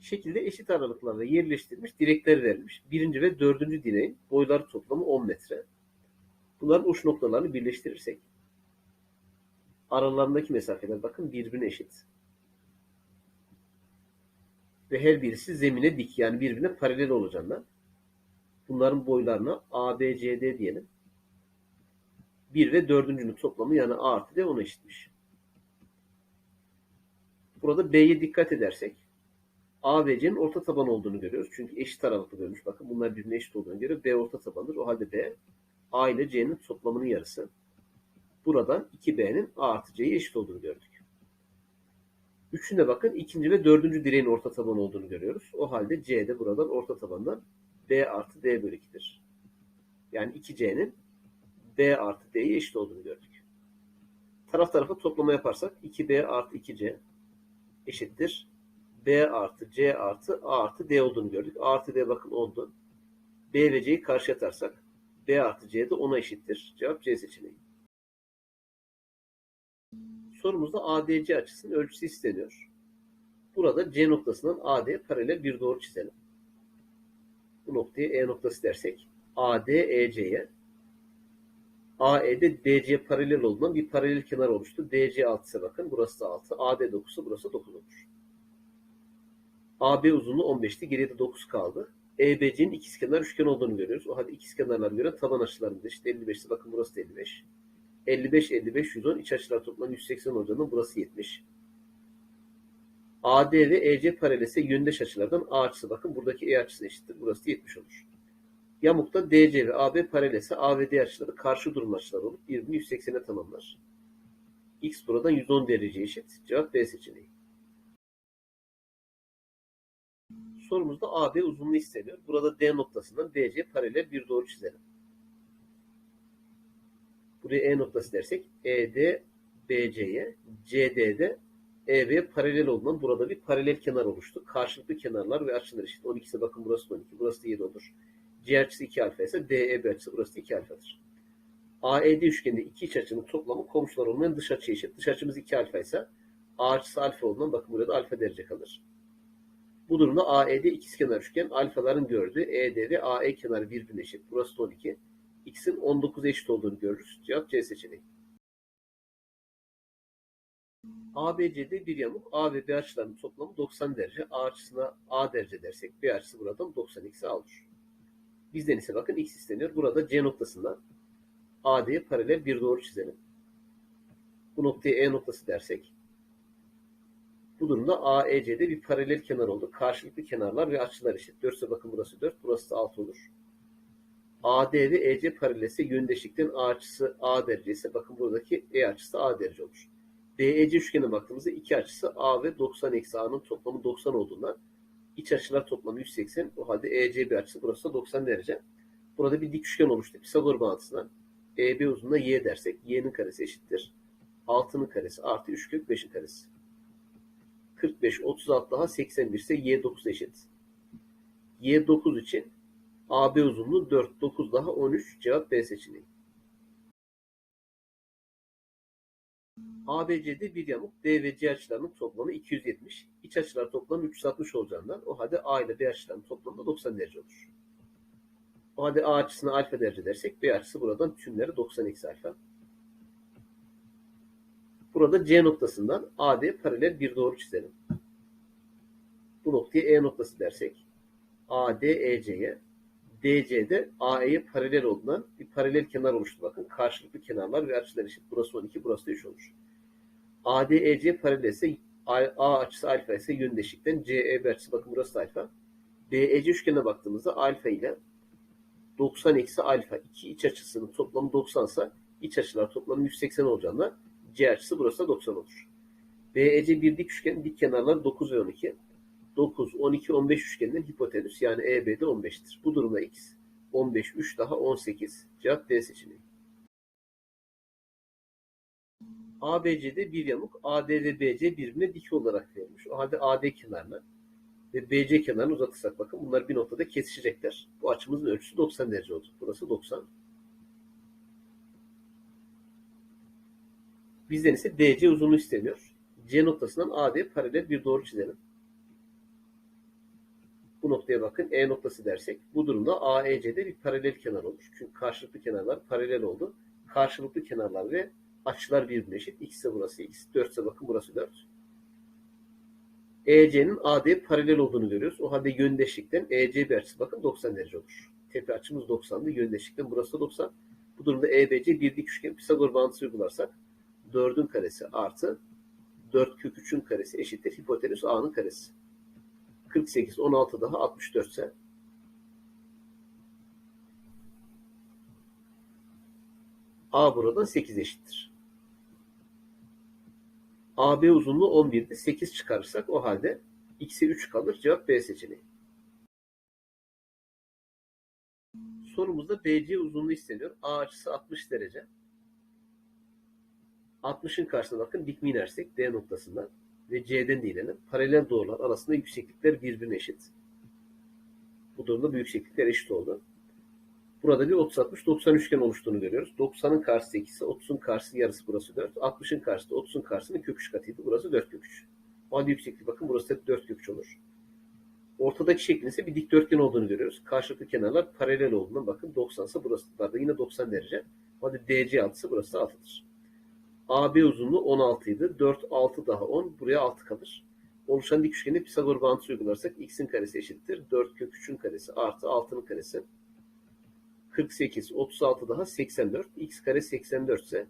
şekilde eşit aralıklarla yerleştirilmiş direkler verilmiş. Birinci ve dördüncü direğin boyları toplamı 10 metre. Bunların uç noktalarını birleştirirsek aralarındaki mesafeler bakın birbirine eşit. Ve her birisi zemine dik yani birbirine paralel olacağından bunların boylarına ABCD diyelim. 1 ve dördüncünün toplamı yani A artı D ona eşitmiş. Burada B'ye dikkat edersek A ve C'nin orta taban olduğunu görüyoruz. Çünkü eşit aralıklı bölmüş. Bakın bunlar birbirine eşit olduğunu göre B orta tabandır. O halde B A ile C'nin toplamının yarısı. Buradan 2B'nin A artı C'ye eşit olduğunu gördük. Üçünde bakın ikinci ve dördüncü direğin orta taban olduğunu görüyoruz. O halde C de buradan orta tabandan B artı D bölü 2'dir. Yani 2C'nin B artı D'ye eşit olduğunu gördük. Taraf tarafa toplama yaparsak 2B artı 2C eşittir. B artı C artı A artı D olduğunu gördük. A artı D bakın oldu. B ve C'yi karşı atarsak B artı C de 10'a eşittir. Cevap C seçeneği. Sorumuzda ADC açısının ölçüsü isteniyor. Burada C noktasından AD'ye paralel bir doğru çizelim. Bu noktaya E noktası dersek AD EC'ye AE'de DC paralel olduğundan bir paralel kenar oluştu. DC 6 ise bakın burası da 6. AD 9 ise burası 9 olur. AB uzunluğu 15'ti. Geriye de 9 kaldı. EBC'nin ikizkenar üçgen olduğunu görüyoruz. O halde ikizkenarlar göre taban açılarımız işte 55 ise bakın burası da 55. 55, 55, 110. İç açılar toplam 180 olacağından burası 70. AD ve EC paralel ise yöndeş açılardan A açısı bakın buradaki E açısı eşittir. Burası da 70 olur. Yamukta DC ve AB paralel A ve D açıları karşı durum açıları olup birbirini 180'e tamamlar. X buradan 110 derece eşit. Cevap B seçeneği. Sorumuzda AB uzunluğu isteniyor. Burada D noktasından DC paralel bir doğru çizelim. Buraya E noktası dersek ED BC'ye, CD'de EB paralel olduğundan burada bir paralel kenar oluştu. Karşılıklı kenarlar ve açılar eşit. 12 ise bakın burası da 12, burası da 7 olur. C açısı 2 alfa ise DEB açısı burası da 2 alfadır. AED üçgeninde iki iç açının toplamı komşular olmayan dış açı eşit. Dış açımız 2 alfa ise A açısı alfa olduğundan bakın burada alfa derece kalır. Bu durumda AED ikizkenar üçgen alfaların gördüğü ED ve AE kenarı birbirine eşit. Burası da 12. X'in 19 eşit olduğunu görürüz. Cevap C seçeneği. ABC'de bir yamuk A ve B açılarının toplamı 90 derece. A açısına A derece dersek B açısı buradan 90 eksi A olur. Bizden ise bakın X isteniyor. Burada C noktasından AD'ye paralel bir doğru çizelim. Bu noktaya E noktası dersek bu durumda AEC'de bir paralel kenar oldu. Karşılıklı kenarlar ve açılar eşit. 4 ise bakın burası 4, burası da 6 olur. AD ve EC paralel ise yöndeşlikten A açısı A derece ise bakın buradaki E açısı A derece olur. BEC üçgene baktığımızda iki açısı A ve 90 eksi A'nın toplamı 90 olduğundan iç açılar toplamı 180. O halde EC bir açısı burası da 90 derece. Burada bir dik üçgen oluştu. Pisagor bağıntısından EB uzunluğuna Y dersek Y'nin karesi eşittir. 6'nın karesi artı 3 kök 5'in karesi. 45, 36 daha 81 ise Y 9 eşit. Y 9 için AB uzunluğu 4, 9 daha 13 cevap B seçeneği. ABC'de bir yamuk D ve C açılarının toplamı 270. İç açılar toplamı 360 olacağından o halde A ile B açılarının toplamı 90 derece olur. O halde A açısına alfa derece dersek B açısı buradan tümleri 90 eksi alfa. Burada C noktasından AD paralel bir doğru çizelim. Bu noktaya E noktası dersek AD EC'ye DC'de AE'ye paralel olduğundan bir paralel kenar oluştu. Bakın karşılıklı kenarlar ve açılar eşit. Burası 12, burası da 3 olur. AD EC paralel ise A açısı alfa ise yöndeşlikten CEB açısı bakın burası da alfa. BEC üçgenine baktığımızda alfa ile 90 eksi alfa iki iç açısının toplamı 90 ise iç açılar toplamı 180 olacağından C açısı burası da 90 olur. BEC bir dik üçgen, dik kenarlar 9 ve 12. 9, 12, 15 üçgeninden hipotenüs yani EB'de 15'tir. Bu durumda X 15, 3 daha 18. Cevap D seçeneği. ABC'de bir yamuk AD ve BC birbirine dik olarak verilmiş. O halde AD kenarına ve BC kenarını uzatırsak bakın bunlar bir noktada kesişecekler. Bu açımızın ölçüsü 90 derece oldu. Burası 90. Bizden ise DC uzunluğu isteniyor. C noktasından AD paralel bir doğru çizelim. Bu noktaya bakın E noktası dersek bu durumda AEC'de bir paralel kenar olur. Çünkü karşılıklı kenarlar paralel oldu. Karşılıklı kenarlar ve açılar birbirine eşit. X ise burası X. 4 ise bakın burası 4. EC'nin AD'ye paralel olduğunu görüyoruz. O halde yöndeşlikten EC bir açısı bakın 90 derece olur. Tepe açımız 90'dı. Yöndeşlikten burası da 90. Bu durumda EBC bir dik üçgen Pisagor bağıntısı uygularsak 4'ün karesi artı 4 kök 3'ün karesi eşittir. Hipotenüs A'nın karesi. 48, 16 daha 64 ise A buradan 8 eşittir. AB uzunluğu 11'di. 8 çıkarırsak o halde X'e 3 kalır. Cevap B seçeneği. Sorumuzda BC uzunluğu isteniyor. A açısı 60 derece. 60'ın karşısına bakın dik mi inersek D noktasından ve C'den de inelim. Paralel doğrular arasında yükseklikler birbirine eşit. Bu durumda bu yükseklikler eşit oldu. Burada bir 30-60-90 üçgen oluştuğunu görüyoruz. 90'ın karşısı 2 ise 30'un karşısı yarısı burası 4. 60'ın karşısı 30'un karşısının kök 3 katıydı. Burası 4 kök 3. O halde yükseklik bakın burası hep 4 kök 3 olur. Ortadaki şeklin ise bir dikdörtgen olduğunu görüyoruz. Karşılıklı kenarlar paralel olduğundan bakın 90 ise burası da yine 90 derece. O DC 6 ise burası da 6'dır. AB uzunluğu 16 idi. 4, 6 daha 10. Buraya 6 kalır. Oluşan dik üçgeni Pisagor bağıntısı uygularsak x'in karesi eşittir. 4 kök 3'ün karesi artı 6'nın karesi. 48, 36 daha 84. x kare 84 ise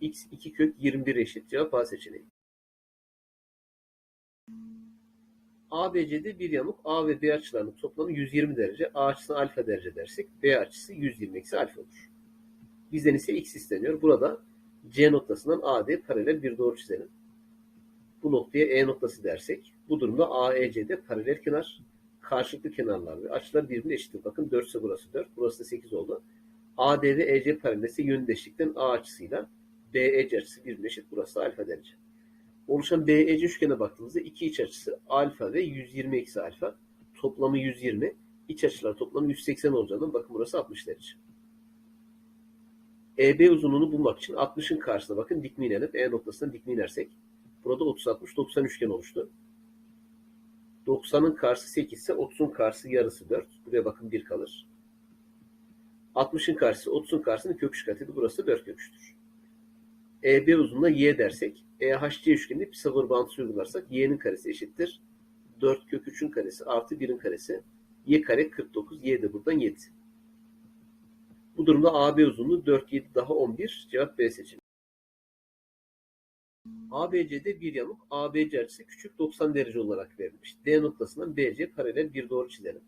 x 2 kök 21 eşit. Cevap A seçeneği. ABC'de bir yamuk A ve B açılarının toplamı 120 derece. A açısına alfa derece dersek B açısı 120 eksi alfa olur. Bizden ise x isteniyor. Burada C noktasından AD paralel bir doğru çizelim. Bu noktaya E noktası dersek bu durumda AEC'de paralel kenar karşılıklı kenarlar ve açılar birbirine eşittir. Bakın 4 ise burası 4, burası da 8 oldu. AD ve EC paralelse yöndeşlikten A açısıyla BEC açısı birbirine eşit. Burası da alfa derece. Oluşan BEC üçgene baktığımızda iki iç açısı alfa ve 120 eksi alfa. Toplamı 120. İç açılar toplamı 180 olacağından bakın burası 60 derece. EB uzunluğunu bulmak için 60'ın karşısına bakın dik mi inelim. E noktasından dik mi inersek. Burada 30-60-90 üçgen oluştu. 90'ın karşısı 8 ise 30'un karşısı yarısı 4. Buraya bakın 1 kalır. 60'ın karşısı 30'un karşısının kök 3 katıydı. Burası 4 kök 3'tür. EB uzunluğuna y dersek EHC üçgeninde Pisagor bağıntısı uygularsak y'nin karesi eşittir. 4 kök 3'ün karesi artı 1'in karesi. y kare 49. y de buradan 7. Bu durumda AB uzunluğu 4, 7 daha 11. Cevap B seçeneği. ABC'de bir yamuk ABC açısı küçük 90 derece olarak verilmiş. D noktasından BC paralel bir doğru çizelim.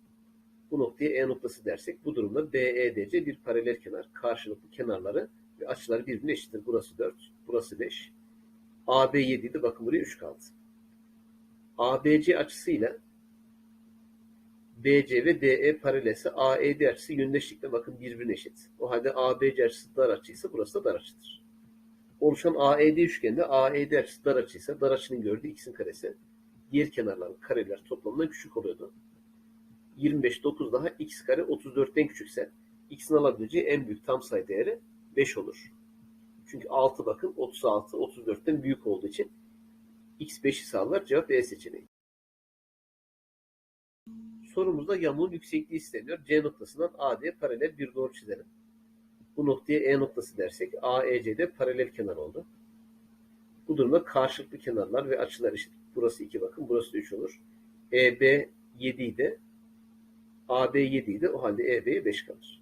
Bu noktaya E noktası dersek bu durumda BEDC bir paralel kenar. Karşılıklı kenarları ve açıları birbirine eşittir. Burası 4, burası 5. AB 7 idi. Bakın buraya 3 kaldı. ABC açısıyla BC ve DE paralelse AED açısı yöndeşlikte bakın birbirine eşit. O halde ABC açısı dar açıysa burası da dar açıdır. Oluşan AED üçgende AED açısı dar açıysa dar açının gördüğü x'in karesi diğer kenarların kareler toplamından küçük oluyordu. 25 9 daha x kare 34'ten küçükse x'in alabileceği en büyük tam sayı değeri 5 olur. Çünkü 6 bakın 36 34'ten büyük olduğu için x 5'i sağlar. Cevap E seçeneği. Sorumuzda yamuğun yüksekliği isteniyor. C noktasından AD'ye paralel bir doğru çizelim. Bu noktaya E noktası dersek AEC'de paralel kenar oldu. Bu durumda karşılıklı kenarlar ve açılar eşit. Burası 2 bakın. Burası da 3 olur. EB 7 idi. AB 7 idi. O halde EB'ye 5 kalır.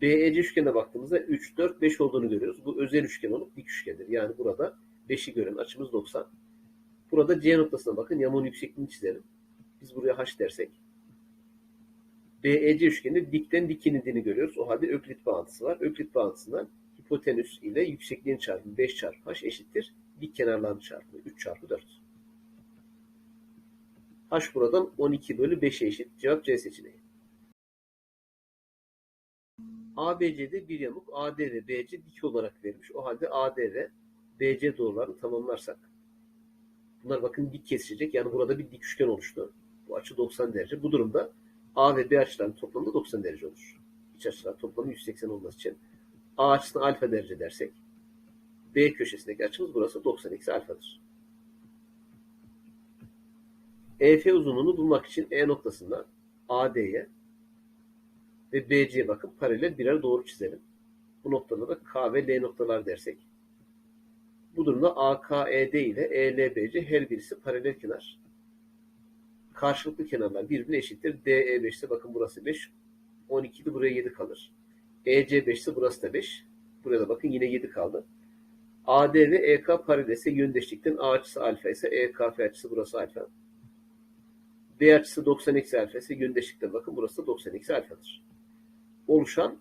BEC üçgenine baktığımızda 3, 4, 5 olduğunu görüyoruz. Bu özel üçgen olup dik üçgendir. Yani burada 5'i gören açımız 90. Burada C noktasına bakın. Yamuğun yüksekliğini çizelim. Biz buraya H dersek. BEC üçgeninde dikten dik inildiğini görüyoruz. O halde öklit bağıntısı var. Öklit bağıntısından hipotenüs ile yüksekliğin çarpımı 5 çarpı H eşittir. Dik kenarların çarpımı 3 çarpı 4. H buradan 12 bölü 5'e eşit. Cevap C seçeneği. ABC'de bir yamuk AD ve BC dik olarak verilmiş. O halde AD ve BC doğrularını tamamlarsak. Bunlar bakın dik kesişecek. Yani burada bir dik üçgen oluştu. Bu açı 90 derece. Bu durumda A ve B açılarının toplamı 90 derece olur. İç açılar toplamı 180 olması için A açısına alfa derece dersek B köşesindeki açımız burası 90 eksi alfadır. EF uzunluğunu bulmak için E noktasından AD'ye ve BC'ye bakın paralel birer doğru çizelim. Bu noktada da K ve L noktalar dersek. Bu durumda AKED ile ELBC her birisi paralel kenar. Karşılıklı kenarlar birbirine eşittir. DE5 ise bakın burası 5. 12 de buraya 7 kalır. EC5 ise burası da 5. Buraya da bakın yine 7 kaldı. AD ve EK paralel ise yöndeşlikten A açısı alfa ise EKF açısı burası alfa. B açısı 90 eksi alfa ise yöndeşlikten bakın burası da 90 eksi alfadır. Oluşan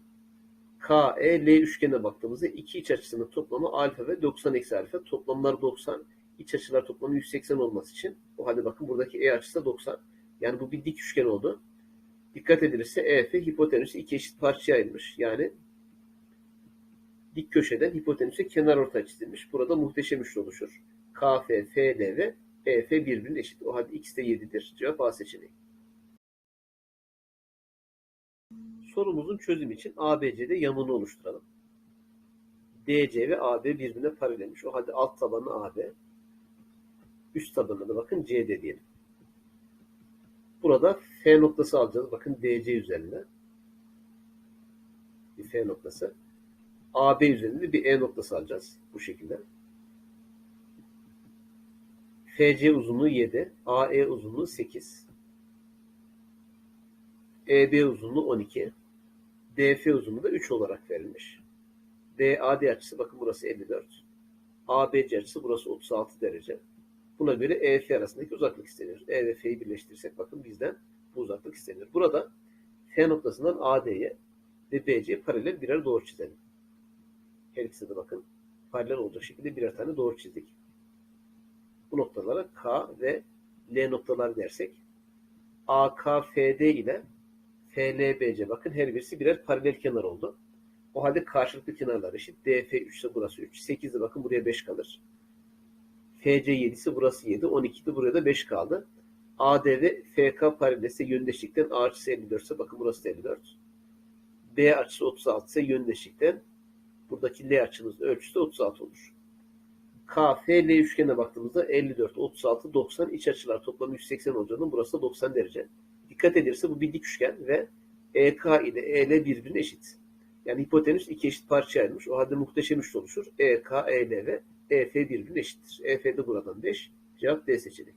KEL üçgenine baktığımızda iki iç açısının toplamı alfa ve 90 eksi alfa. Toplamlar 90. İç açılar toplamı 180 olması için o halde bakın buradaki E açısı da 90. Yani bu bir dik üçgen oldu. Dikkat edilirse EF hipotenüsü iki eşit parçaya ayrılmış. Yani dik köşeden hipotenüse kenar ortay çizilmiş. Burada muhteşem üçlü oluşur. KF, FL ve EF birbirine eşit. O halde x de 7'dir. Cevap A seçeneği. Sorumuzun çözümü için ABC'de yamuğunu oluşturalım. DC ve AB birbirine paralelmiş. O halde alt tabanı AB. Üst tabanına da bakın CD diyelim. Burada F noktası alacağız. Bakın DC üzerinde. Bir F noktası. AB üzerinde bir E noktası alacağız. Bu şekilde. FC uzunluğu 7. AE uzunluğu 8. EB uzunluğu 12. DF uzunluğu da 3 olarak verilmiş. DAD açısı bakın burası 54. ABC açısı burası 36 derece. Buna göre EF arasındaki uzaklık isteniyor. E ve F'yi birleştirirsek bakın bizden bu uzaklık isteniyor. Burada F noktasından AD'ye ve BC'ye paralel birer doğru çizelim. Her ikisi de bakın paralel olacak şekilde birer tane doğru çizdik. Bu noktalara K ve L noktalar dersek AKFD ile FLBC bakın her birisi birer paralel kenar oldu. O halde karşılıklı kenarlar eşit. DF 3 ise burası 3. 8 de bakın buraya 5 kalır. FC 7 ise burası 7. 12 de buraya da 5 kaldı. AD ve FK paralel ise yöndeşlikten A açısı 54 ise bakın burası da 54. B açısı 36 ise yöndeşlikten buradaki L açımız ölçüsü 36 olur. KFL üçgenine baktığımızda 54, 36, 90 iç açılar toplamı 180 olacağının burası da 90 derece. Dikkat edilirse bu bir dik üçgen ve EK ile EL birbirine eşit. Yani hipotenüs iki eşit parçaya ayrılmış. O halde muhteşem üçlü oluşur. EK, EL ve EF birbirine eşittir. EF de buradan 5. Cevap D seçeneği.